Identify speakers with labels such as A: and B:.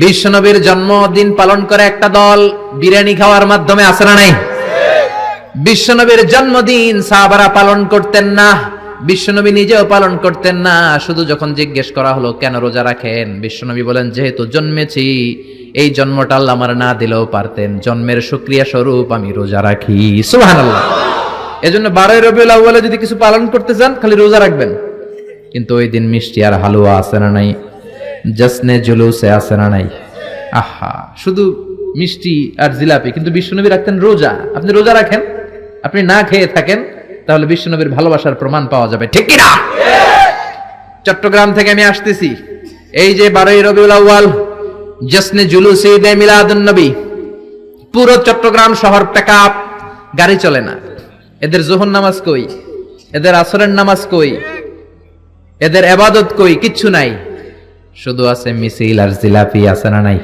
A: বিশ্বনবীর জন্মদিন পালন করে একটা দল বিরিয়ানি খাওয়ার মাধ্যমে আসে না নাই? বিশ্বনবীর জন্মদিন সাহাবারা পালন করতেন না, বিশ্বনবী নিজেও পালন করতেন না। শুধু যখন জিজ্ঞেস করা হলো, কেন রোজা রাখেন? বিশ্বনবী বলেন, যেহেতু জন্মেছি, এই জন্মটা আল্লাহ আমার না দিলেও পারতেন। জন্মের সুক্রিয়া স্বরূপ আমি রোজা রাখি। সুবহানাল্লাহ। এজন্য বারোই রবিউল আউ্বালে যদি কিছু পালন করতে চান, খালি রোজা রাখবেন। কিন্তু ওই দিন মিষ্টি আর হালুয়া আছে না নাই? জসনে জুলুসে আছে না নাই? আহা, শুধু মিষ্টি আর জিলাপি, কিন্তু বিশ্বনবী রাখতেন রোজা। আপনি রোজা রাখেন, আপনি না খেয়ে থাকেন, তাহলে বিশ্বনবীর ভালোবাসার প্রমাণ পাওয়া যাবে। ঠিক কিনা? চট্টগ্রাম থেকে আমি আসতেছি। এই যে বারোই রবিউল আউ্বাল জসনে জুলুসে ঈদে মিলাদুন নবী। পুরো চট্টগ্রাম শহর প্যাকআপ গাড়ি চলে না। এদের জোহর নামাজ কই? এদের আসরের নামাজ কই? এদের এবাদত কই? কিচ্ছু নাই। শুধু আছে মিছিল আর জিলাপি আছে না নাই?